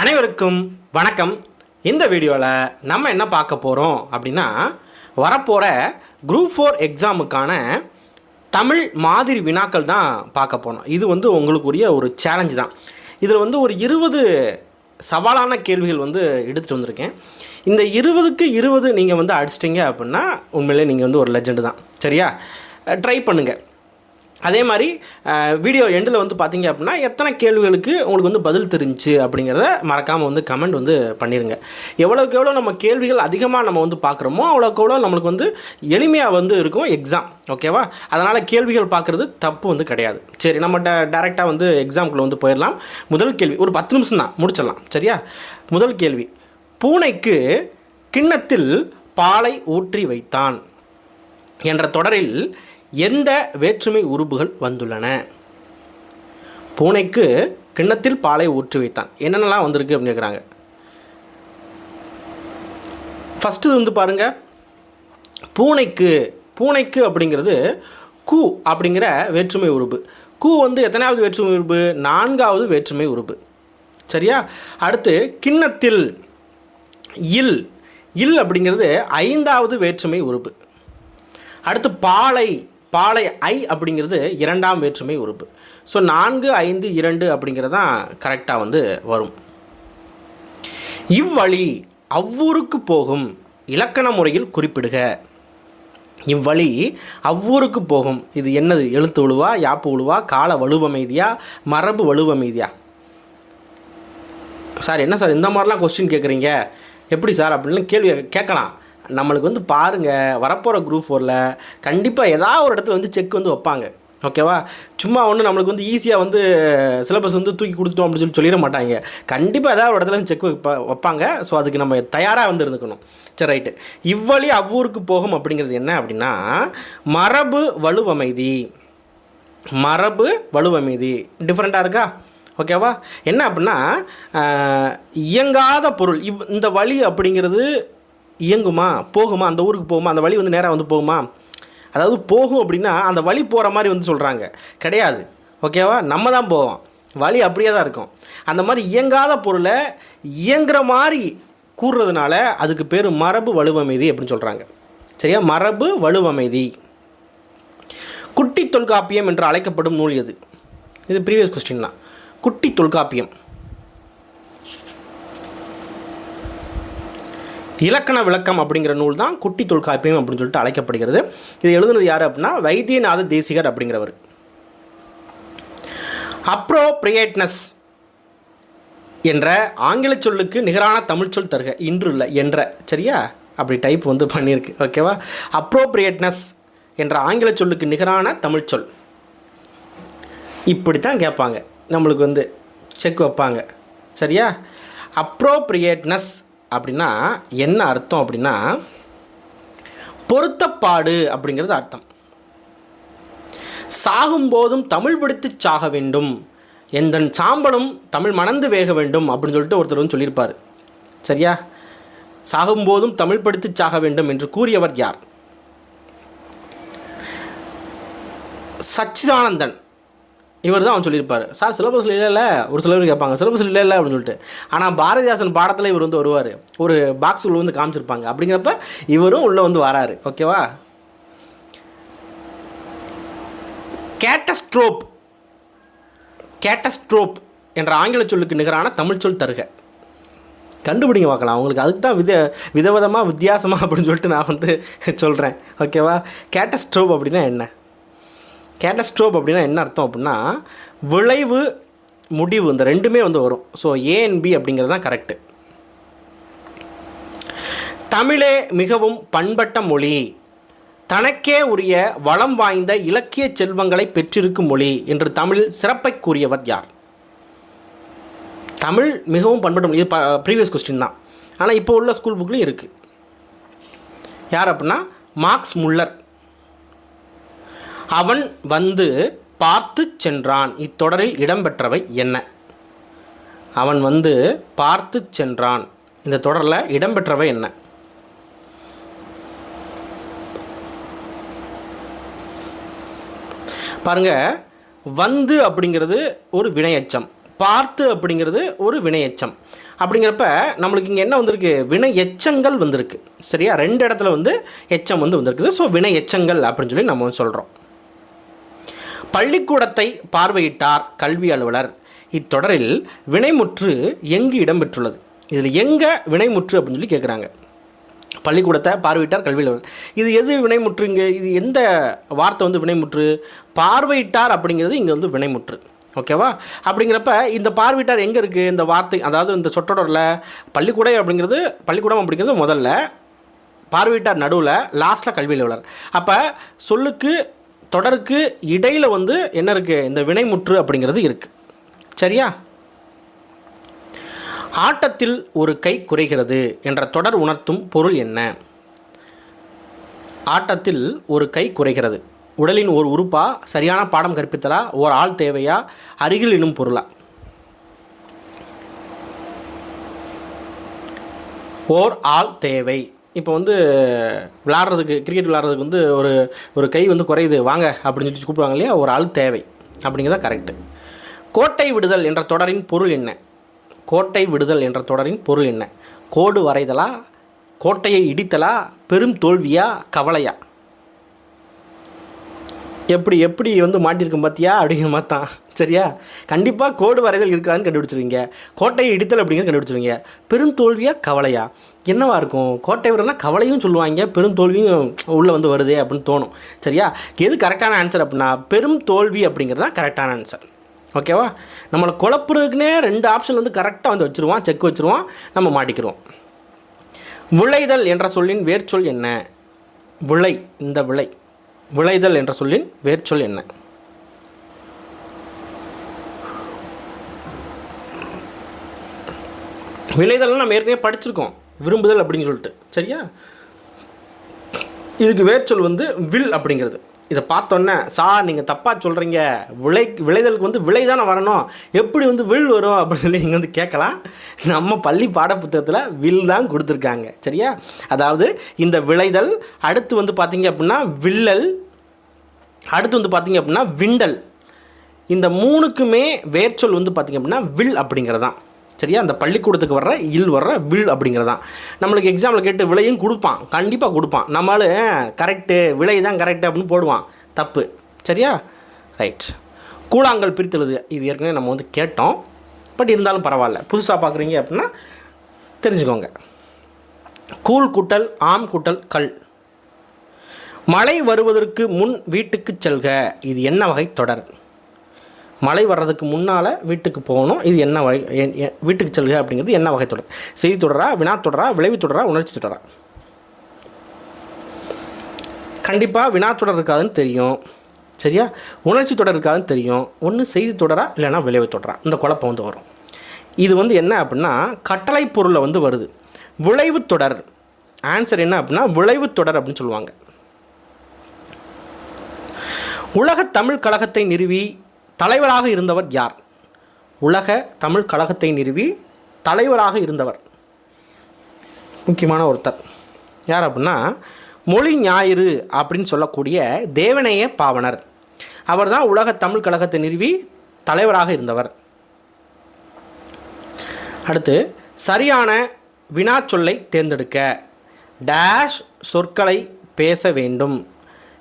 அனைவருக்கும் வணக்கம். இந்த வீடியோவில் நம்ம என்ன பார்க்க போகிறோம் அப்படின்னா வரப்போகிற குரூப் ஃபோர் எக்ஸாமுக்கான தமிழ் மாதிரி வினாக்கள் தான் பார்க்க போனோம் இது வந்து உங்களுக்குரிய ஒரு சேலஞ்சு தான். இதில் வந்து ஒரு இருபது சவாலான கேள்விகள் வந்து எடுத்துகிட்டு வந்திருக்கேன். இந்த இருபதுக்கு இருபது நீங்கள் வந்து அடிச்சிட்டிங்க அப்படின்னா உண்மையிலே நீங்கள் வந்து ஒரு லெஜெண்டு தான். சரியா? ட்ரை பண்ணுங்கள் அதே மாதிரி வீடியோ எண்டில் வந்து பார்த்தீங்க அப்படின்னா எத்தனை கேள்விகளுக்கு உங்களுக்கு வந்து பதில் தெரிஞ்சுச்சு அப்படிங்கிறத மறக்காமல் வந்து கமெண்ட் வந்து பண்ணிடுங்க எவ்வளோக்கு எவ்வளோ நம்ம கேள்விகள் அதிகமாக நம்ம வந்து பார்க்குறோமோ அவ்வளோக்கு எவ்வளோ நம்மளுக்கு வந்து எளிமையாக வந்து இருக்கும் எக்ஸாம் ஓகேவா அதனால் கேள்விகள் பார்க்குறது தப்பு வந்து கிடையாது. சரி நம்ம டேரெக்டாக வந்து எக்ஸாம்குள்ளே வந்து போயிடலாம். முதல் கேள்வி ஒரு பத்து நிமிஷம் தான் முடிச்சிடலாம். சரியா? முதல் கேள்வி பூனைக்கு கிண்ணத்தில் பாலை ஊற்றி வைத்தான். என்ற தொடரில் எந்த வேற்றுமை உறுப்புகள் வந்துள்ளன? பூனைக்கு கிண்ணத்தில் பாலை ஊற்றி வைத்தான். என்னென்னலாம் வந்திருக்கு அப்படின்னு கேட்குறாங்க ஃபஸ்ட்டு வந்து பாருங்கள் பூனைக்கு பூனைக்கு அப்படிங்கிறது கூ அப்படிங்கிற வேற்றுமை உறுப்பு. கூ வந்து எத்தனாவது வேற்றுமை உறுப்பு? நான்காவது வேற்றுமை உறுப்பு. சரியா? அடுத்து கிண்ணத்தில் இல் இல் அப்படிங்கிறது ஐந்தாவது வேற்றுமை உறுப்பு. அடுத்து பாலை பாலை ஐ அப்படிங்கிறது இரண்டாம் வேற்றுமை உறுப்பு. ஸோ நான்கு ஐந்து இரண்டு அப்படிங்கிறது தான் கரெக்டாக வந்து வரும். இவ்வழி அவ்வூருக்கு போகும் இலக்கண முறையில் குறிப்பிடுக. இவ்வழி அவ்வூருக்கு போகும். இது என்னது? எழுத்து உழுவா யாப்பு உழுவா கால வலுவமைதியா மரபு வலுவமைதியா? சார் என்ன சார் இந்த மாதிரிலாம் கொஸ்டின் கேட்குறீங்க? எப்படி சார்? அப்படின்னு கேள்வி கேட்கலாம். நம்மளுக்கு வந்து பாருங்கள் வரப்போகிற குரூப் ஃபோரில் கண்டிப்பாக ஏதாவது ஒரு இடத்துல வந்து செக் வந்து வைப்பாங்க. ஓகேவா சும்மா ஒன்று நம்மளுக்கு வந்து ஈஸியாக வந்து சிலபஸ் வந்து தூக்கி கொடுத்துட்டோம் அப்படின்னு சொல்லி சொல்லிட மாட்டாங்க. கண்டிப்பாக ஏதாவது ஒரு இடத்துல செக் வைப்பா வைப்பாங்க. ஸோ அதுக்கு நம்ம தயாராக வந்து இருந்துக்கணும். சரி ரைட்டு இவ்வழி அவ்வூருக்கு போகும் அப்படிங்கிறது என்ன அப்படின்னா மரபு வலுவமைதி. மரபு வலுவமைதி. டிஃப்ரெண்ட்டாக இருக்கா? ஓகேவா என்ன அப்படின்னா இயங்காத பொருள். இவ் இந்த வழி அப்படிங்கிறது இயங்குமா? போகுமா? அந்த ஊருக்கு போகுமா? அந்த வழி வந்து நேராக வந்து போகுமா? அதாவது போகும் அப்படின்னா அந்த வழி போகிற மாதிரி வந்து சொல்கிறாங்க கிடையாது. ஓகேவா நம்ம தான் போவோம். வழி அப்படியே தான் இருக்கும். அந்த மாதிரி இயங்காத பொருளை இயங்குற மாதிரி கூறுறதுனால அதுக்கு பேர் மரபு வலுவமைதி அப்படின்னு சொல்கிறாங்க சரியா? மரபு வலுவமைதி. குட்டி தொல்காப்பியம் என்று அழைக்கப்படும் நூல் எது? இது ப்ரீவியஸ் கொஸ்டின் தான். குட்டி தொல்காப்பியம். இலக்கண விளக்கம் அப்படிங்கிற நூல் தான் குட்டி தொல்காப்பியம் அப்படின்னு சொல்லிட்டு அழைக்கப்படுகிறது. இது எழுதுனது யார் அப்படின்னா வைத்தியநாத தேசிகர் அப்படிங்கிறவர். அப்ரோப்ரியேட்னஸ் என்ற ஆங்கில சொல்லுக்கு நிகரான தமிழ் சொல் தருக இன்று இல்லை என்ற. சரியா? அப்படி டைப் வந்து பண்ணியிருக்கு. ஓகேவா அப்ரோப்ரியேட்னஸ் என்ற ஆங்கில சொல்லுக்கு நிகரான தமிழ் சொல். இப்படி தான் கேட்பாங்க. நம்மளுக்கு வந்து செக் வைப்பாங்க. சரியா? அப்ரோப்ரியேட்னஸ் அப்படின்னா என்ன அர்த்தம் அப்படின்னா பொருத்தப்பாடு அப்படிங்கிறது அர்த்தம். சாகும்போதும் தமிழ் படித்து சாக வேண்டும். எந்தன் சாம்பலும் தமிழ் மணந்து வேக வேண்டும் அப்படின்னு சொல்லிட்டு ஒருத்தர் வந்து சொல்லியிருப்பார். சரியா? சாகும்போதும் தமிழ் படித்து சாக வேண்டும் என்று கூறியவர் யார்? சச்சிதானந்தன். இவர் தான் அவன் சொல்லியிருப்பார். சார் சிலபஸில் இல்லைல்ல ஒரு சிலர் கேட்பாங்க. சிலபஸில் இல்லை இல்லை அப்படின்னு சொல்லிட்டு. ஆனால் பாரதிதாசன் பாடத்தில் இவர் வந்து வருவார். ஒரு பாக்ஸ் உள்ள வந்து காமிச்சிருப்பாங்க. அப்படிங்கிறப்ப இவரும் உள்ளே வந்து வராரு. ஓகேவா கேட்டஸ்ட்ரோப். கேட்டஸ்ட்ரோப் என்ற ஆங்கில சொல்லுக்கு நிகரான தமிழ் சொல் தருக. கண்டுபிடிங்க பார்க்கலாம். உங்களுக்கு அதுக்கு தான் வித விதவிதமாக வித்தியாசமாக அப்படின்னு சொல்லிட்டு நான் வந்து சொல்கிறேன் ஓகேவா கேட்டஸ்ட்ரோப் அப்படின்னா என்ன? கேட்டஸ்ட்ரோப் அப்படின்னா என்ன அர்த்தம் அப்படின்னா விளைவு முடிவு இந்த ரெண்டுமே வந்து வரும். ஸோ ஏஎன்பி அப்படிங்கிறது தான் கரெக்டு தமிழே மிகவும் பண்பட்ட மொழி. தனக்கே உரிய வளம் வாய்ந்த இலக்கிய செல்வங்களை பெற்றிருக்கும் மொழி என்று தமிழில் சிறப்பை கூறியவர் யார்? தமிழ் மிகவும் பண்பட்ட மொழி. இது ப்ரீவியஸ் கொஸ்டின் தான். ஆனால் இப்போ உள்ள ஸ்கூல் புக்லேயும் இருக்குது யார் அப்படின்னா மார்க்ஸ் முல்லர். அவன் வந்து பார்த்து சென்றான். இத்தொடரில் இடம்பெற்றவை என்ன? அவன் வந்து பார்த்து சென்றான். இந்த தொடரில் இடம்பெற்றவை என்ன? பாருங்க வந்து அப்படிங்கிறது ஒரு வினையச்சம். பார்த்து அப்படிங்கிறது ஒரு வினை எச்சம் அப்படிங்கிறப்ப நம்மளுக்கு இங்கே என்ன வந்திருக்கு? வினை எச்சங்கள் வந்திருக்கு. சரியா? ரெண்டு இடத்துல வந்து எச்சம் வந்து வந்திருக்குது. ஸோ வினை எச்சங்கள் அப்படின்னு சொல்லி நம்ம வந்து சொல்கிறோம் பள்ளிக்கூடத்தை பார்வையிட்டார் கல்வி அலுவலர். இத்தொடரில் வினைமுற்று எங்கு இடம்பெற்றுள்ளது இதில் எங்கே வினைமுற்று அப்படின்னு சொல்லி கேட்குறாங்க பள்ளிக்கூடத்தை பார்வையிட்டார் கல்வி அலுவலர். இது எது வினைமுற்று இங்கே? இது எந்த வார்த்தை வந்து வினைமுற்று? பார்வையிட்டார் அப்படிங்கிறது இங்கே வந்து வினைமுற்று. ஓகேவா? அப்படிங்கிறப்ப இந்த பார்வையிட்டார் எங்கே இருக்குது இந்த வார்த்தை அதாவது இந்த சொற்றொடரில் பள்ளிக்கூடை அப்படிங்கிறது பள்ளிக்கூடம் அப்படிங்கிறது முதல்ல பார்வையிட்டார் நடுவில் லாஸ்ட்டில் கல்வி அலுவலர். அப்போ சொல்லுக்கு தொடருக்கு இடையில் வந்து என்ன இருக்குது இந்த வினைமுற்று அப்படிங்கிறது இருக்குது சரியா? ஆட்டத்தில் ஒரு கை குறைகிறது என்ற தொடர் உணர்த்தும் பொருள் என்ன? ஆட்டத்தில் ஒரு கை குறைகிறது. உடலின் ஒரு உறுப்பா? சரியான பாடம் கற்பித்தலா? ஓர் ஆள் தேவையா? அருகில் எனும் பொருளா? ஓர் ஆள் தேவை. இப்போ வந்து விளாட்றதுக்கு கிரிக்கெட் விளாட்றதுக்கு வந்து ஒரு ஒரு கை வந்து குறையுது வாங்க அப்படின்னு சொல்லி கூப்பிடுவாங்க இல்லையா? ஒரு ஆள் தேவை. அப்படிங்கிறத கரெக்டு கோட்டை விடுதல் என்ற தொடரின் பொருள் என்ன? கோட்டை விடுதல் என்ற தொடரின் பொருள் என்ன? கோடு வரைதலா? கோட்டையை இடித்தலா? பெரும் தோல்வியா? கவலையா? எப்படி எப்படி வந்து மாட்டியிருக்கும் பார்த்தியா அப்படிங்கிற மாதிரி தான். சரியா? கண்டிப்பாக கோடு வரைதல் இருக்காதுன்னு கண்டுபிடிச்சிருவீங்க. கோட்டையை இடித்தல் அப்படிங்கிறது கண்டுபிடிச்சிருவீங்க. பெரும் தோல்வியாக கவலையா? என்னவா இருக்கும்? கோட்டை விடுறதுனா கவலையும் சொல்லுவாங்க பெரும் தோல்வியும் உள்ளே வந்து வருதே அப்படின்னு தோணும். சரியா? எது கரெக்டான ஆன்சர் அப்படின்னா பெரும் தோல்வி அப்படிங்கிறது தான் கரெக்டான ஆன்சர் ஓகேவா நம்மளை குழப்புறதுக்குன்னே ரெண்டு ஆப்ஷன் வந்து கரெக்டாக வந்து வச்சுருவோம் செக் வச்சுருவோம் நம்ம மாட்டிக்கிறோம் விளைதல் என்ற சொல்லின் வேர்ச்சொல் என்ன? விளை இந்த விளை. விளைதல் என்ற சொல்லின் வேர்ச்சொல் என்ன? விளைதல் நம்ம ஏற்கனவே படிச்சிருக்கோம். விரும்புதல் அப்படின்னு சொல்லிட்டு. சரியா? இதுக்கு வேர்ச்சொல் வந்து வில் அப்படிங்கிறது. இதை பார்த்தோன்னே சார் நீங்கள் தப்பாக சொல்கிறீங்க விளை விளைதலுக்கு வந்து விளை தானே வரணும். எப்படி வந்து வில் வரும்? அப்படின்னு சொல்லி நீங்கள் வந்து கேட்கலாம். நம்ம பள்ளி பாடப்புத்தகத்தில் வில் தான் கொடுத்துருக்காங்க. சரியா? அதாவது இந்த விளைதல் அடுத்து வந்து பார்த்தீங்க அப்படின்னா வில்லல் அடுத்து வந்து பார்த்தீங்க அப்படின்னா விண்டல். இந்த மூணுக்குமே வேர்ச்சொல் வந்து பார்த்தீங்க அப்படின்னா வில் அப்படிங்கிறதான். சரியா? அந்த பள்ளிக்கூடத்துக்கு வர்ற இல் வர்ற வில் அப்படிங்கிறதான். நம்மளுக்கு எக்ஸாமில் கேட்டு விலையும் கொடுப்பான். கண்டிப்பாக கொடுப்பான். நம்மளால் கரெக்டு விலை தான் கரெக்டு அப்படின்னு போடுவான். தப்பு. சரியா? ரைட் கூழாங்கல் பிரித்தெழுது. இது ஏற்கனவே நம்ம வந்து கேட்டோம். பட் இருந்தாலும் பரவாயில்ல. புதுசாக பார்க்குறீங்க அப்படின்னா தெரிஞ்சுக்கோங்க. கூழ் கூட்டல் ஆம் கூட்டல் கல். மழை வருவதற்கு முன் வீட்டுக்கு செல்க. இது என்ன வகை தொடர்? மழை வர்றதுக்கு முன்னால் வீட்டுக்கு போகணும். இது என்ன வகை வீட்டுக்கு செல்க அப்படிங்கிறது என்ன வகை தொடர்? செய்தி தொடரா வினா தொடரா விளைவு தொடரா உணர்ச்சி தொடரா? கண்டிப்பாக வினா தொடர் இருக்காதுன்னு தெரியும். சரியா? உணர்ச்சி தொடர் இருக்காதுன்னு தெரியும். ஒன்று செய்தி தொடரா இல்லைன்னா விளைவு தொடரா. இந்த குழப்பம் வந்து வரும். இது வந்து என்ன அப்படின்னா கட்டளை பொருளில் வந்து வருது. விளைவு தொடர். ஆன்சர் என்ன அப்படின்னா விளைவு தொடர் அப்படின்னு சொல்லுவாங்க. உலக தமிழ் கழகத்தை நிறுவி தலைவராக இருந்தவர் யார்? உலக தமிழ் கழகத்தை நிறுவி தலைவராக இருந்தவர். முக்கியமான ஒருத்தர். யார் அப்படின்னா மொழி ஞாயிறு அப்படின்னு சொல்லக்கூடிய தேவநேய பாவனர். அவர் தான் உலக தமிழ் கழகத்தை நிறுவி தலைவராக இருந்தவர். அடுத்து சரியான வினாச்சொல்லை தேர்ந்தெடுக்க டேஷ் சொற்களை பேச வேண்டும்.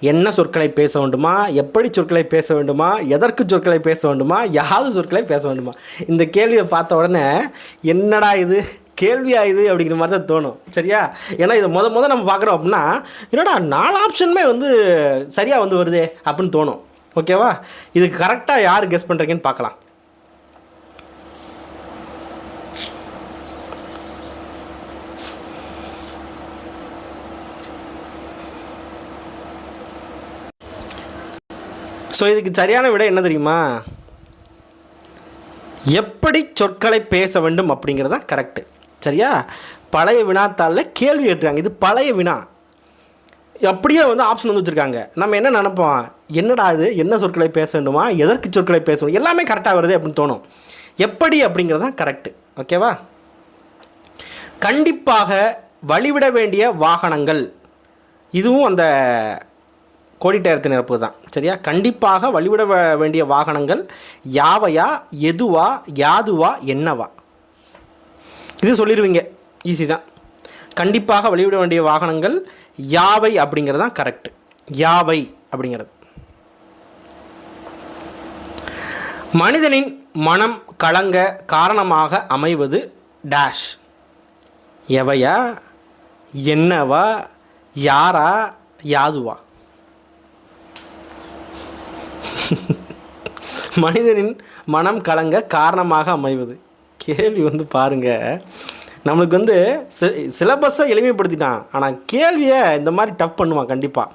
என்ன சொற்களை பேச வேண்டுமா? எப்படி சொற்களை பேச வேண்டுமா? எதற்கு சொற்களை பேச வேண்டுமா? யாது சொற்களை பேச வேண்டுமா? இந்த கேள்வியை பார்த்த உடனே என்னடா இது? கேள்வியா இது? அப்படிங்கிற மாதிரி தான் தோணும். சரியா? ஏன்னா இதை முத முத நம்ம பார்க்குறோம் அப்படின்னா என்னடா நாலு ஆப்ஷனுமே வந்து சரியாக வந்து வருதே அப்படின்னு தோணும். ஓகேவா? இது கரெக்டாக யார் கெஸ் பண்ணுறீங்கன்னு பார்க்கலாம். ஸோ இதுக்கு சரியான விட என்ன தெரியுமா? எப்படி சொற்களை பேச வேண்டும் அப்படிங்கிறது தான் கரெக்டு சரியா? பழைய வினாத்தாளில் கேள்வி கேட்டுருக்காங்க. இது பழைய வினா. அப்படியே வந்து ஆப்ஷன் வந்து வச்சுருக்காங்க. நம்ம என்ன நினப்போம்? என்னடா இது? என்ன சொற்களை பேச வேண்டுமா? எதற்கு சொற்களை பேசணும் எல்லாமே கரெக்டாக வருது அப்படின்னு தோணும். எப்படி அப்படிங்கிறது தான் கரெக்டு ஓகேவா கண்டிப்பாக வழிவிட வேண்டிய வாகனங்கள். இதுவும் அந்த கோடிட்டயத்து நிரப்பு தான் சரியா? கண்டிப்பாக வழிவிட வேண்டிய வாகனங்கள் யாவையா எதுவா யாதுவா என்னவா? இது சொல்லிடுவீங்க ஈஸி தான். கண்டிப்பாக வழிவிட வேண்டிய வாகனங்கள் யாவை அப்படிங்கிறது தான் கரெக்ட் யாவை அப்படிங்கிறது. மனிதனின் மனம் கலங்க காரணமாக அமைவது டேஷ் எவையா? என்னவா? யாரா? யாதுவா? மனிதனின் மனம் கலங்க காரணமாக அமைவது. கேள்வி வந்து பாருங்க. நம்மளுக்கு வந்து சிலபஸை எளிமைப்படுத்திட்டான். ஆனால் கேள்வியை இந்த மாதிரி டஃப் பண்ணுவான் கண்டிப்பாக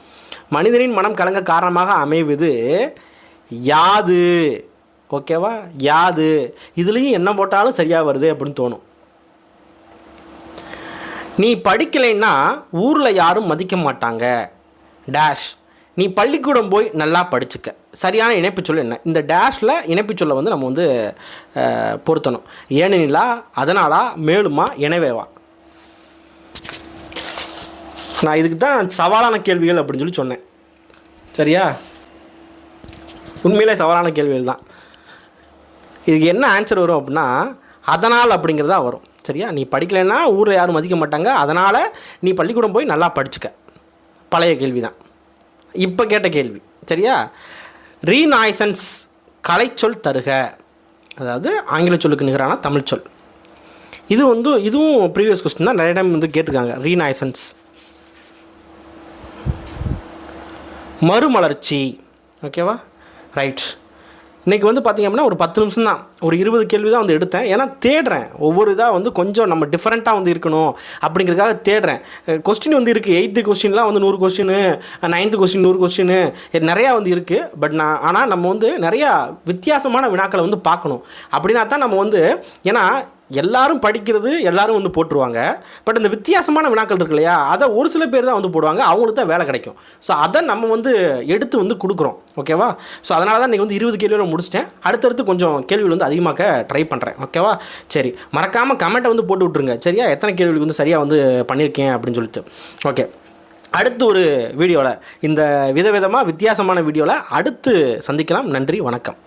மனிதனின் மனம் கலங்க காரணமாக அமைவது யாது. ஓகேவா? யாது. இதுலேயும் என்ன போட்டாலும் சரியாக வருது அப்படின்னு தோணும். நீ படிக்கலைன்னா ஊரில் யாரும் மதிக்க மாட்டாங்க. டேஷ் நீ பள்ளிக்கூடம் போய் நல்லா படிச்சுக்க. சரியான இணைப்பு சொல் என்ன? இந்த டேஷில் இணைப்பு சொல்லை வந்து நம்ம வந்து பொருத்தணும். ஏனெனிலா அதனாலா மேலுமா இணைவேவா? நான் இதுக்கு தான் சவாலான கேள்விகள் அப்படின்னு சொல்லி சொன்னேன். சரியா? உண்மையிலே சவாலான கேள்விகள் தான். இதுக்கு என்ன ஆன்சர் வரும் அப்படின்னா அதனால் அப்படிங்கிறதா வரும். சரியா? நீ படிக்கலைன்னா ஊரில் யாரும் மதிக்க மாட்டாங்க. அதனால் நீ பள்ளிக்கூடம் போய் நல்லா படிச்சுக்க. பழைய கேள்வி தான் இப்போ கேட்ட கேள்வி. சரியா? ரீநாய்சன்ஸ் கலைச்சொல் தருக. அதாவது ஆங்கில சொல்லுக்கு நிகரான தமிழ் சொல். இது வந்து இதுவும் ப்ரீவியஸ் கொஸ்டின் தான். நிறைய டைம் வந்து கேட்டிருக்காங்க. ரீநாய்சன்ஸ். மறுமலர்ச்சி. ஓகேவா ரைட் இன்றைக்கி வந்து பார்த்திங்க அப்படின்னா ஒரு பத்து நிமிஷம் தான் ஒரு இருபது கேள்வி தான் வந்து எடுத்தேன். ஏன்னா தேடுறேன். ஒவ்வொரு இதாக வந்து கொஞ்சம் நம்ம டிஃப்ரெண்ட்டாக வந்து இருக்கணும் அப்படிங்கிறதுக்காக தேடுறேன். கொஸ்டின் வந்து இருக்குது எயித்து கொஸ்டின்லாம் வந்து நூறு கொஸ்டின் நைன்த்து கொஸ்டின் நூறு கொஸ்டின் நிறையா வந்து இருக்குது பட் நான் ஆனால் நம்ம வந்து நிறையா வித்தியாசமான வினாக்களை வந்து பார்க்கணும். அப்படின்னா தான் நம்ம வந்து ஏன்னா எல்லாரும் படிக்கிறது எல்லாரும் வந்து போட்டுருவாங்க. பட் இந்த வித்தியாசமான வினாக்கள் இருக்கு இல்லையா அதை ஒரு சில பேர் தான் வந்து போடுவாங்க. அவங்களுக்கு தான் வேலை கிடைக்கும். ஸோ அதை நம்ம வந்து எடுத்து வந்து கொடுக்குறோம். ஓகேவா ஸோ அதனால தான் இன்றைக்கி வந்து இருபது கேள்வியோட முடிச்சிட்டேன். அடுத்தடுத்து கொஞ்சம் கேள்விகள் வந்து அதிகமாக்க ட்ரை பண்ணுறேன் ஓகேவா சரி. மறக்காமல் கமெண்ட்டை வந்து போட்டு விட்ருங்க சரியா? எத்தனை கேள்விகளுக்கு வந்து சரியாக வந்து பண்ணியிருக்கேன் அப்படின்னு சொல்லிட்டு. ஓகே அடுத்து ஒரு வீடியோவில் இந்த விதவிதமாக வித்தியாசமான வீடியோவில் அடுத்து சந்திக்கலாம். நன்றி. வணக்கம்.